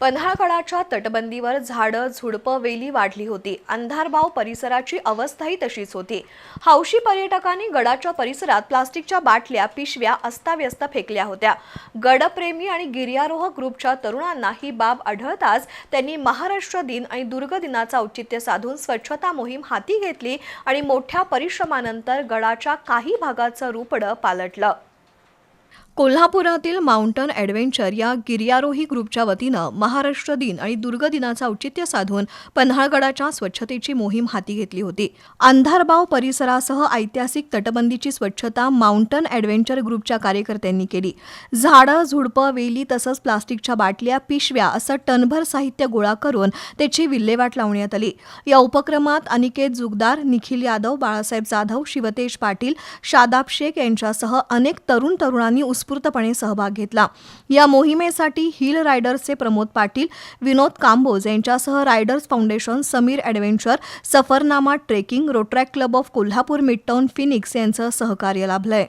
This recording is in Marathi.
पन्हाळगडाच्या तटबंदीवर झाडं झुडपं वेली वाढली होती. अंधारबाव परिसराची अवस्थाही तशीच होती. हौशी पर्यटकांनी गडाच्या परिसरात प्लास्टिकच्या बाटल्या पिशव्या अस्ताव्यस्त फेकल्या होत्या. गडप्रेमी आणि गिर्यारोहक ग्रुपच्या तरुणांना ही बाब आढळताच त्यांनी महाराष्ट्र दिन आणि दुर्ग दिनाचा औचित्य साधून स्वच्छता मोहीम हाती घेतली आणि मोठ्या परिश्रमानंतर गडाच्या काही भागाचं रुपडं पालटलं. कोल्हापुरातील माउंटन ॲडव्हेंचर या गिर्यारोही ग्रुपच्या वतीनं महाराष्ट्र दिन आणि दुर्ग दिनाचं औचित्य साधून पन्हाळगडाच्या स्वच्छतेची मोहीम हाती घेतली होती. अंधारबाव परिसरासह ऐतिहासिक तटबंदीची स्वच्छता माउंटन ॲडव्हेंचर ग्रुपच्या कार्यकर्त्यांनी केली. झाडं झुडपं वेली तसंच प्लास्टिकच्या बाटल्या पिशव्या असं टनभर साहित्य गोळा करून त्याची विल्हेवाट लावण्यात आली. या उपक्रमात अनिकेत जुगदार निखिल यादव बाळासाहेब जाधव शिवतेज पाटील शादाब शेख यांच्यासह अनेक तरुण तरुणांनी उत्स्फूर्तपणे सहभाग घेतला. या मोहिमेसाठी हिल रायडर्सचे प्रमोद पाटील विनोद कांबोज यांच्यासह riders foundation Sameer adventure Safarnama trekking Rotaract club of Kolhapur Midtown Phoenix यांचं सहकार्य लाभलंय.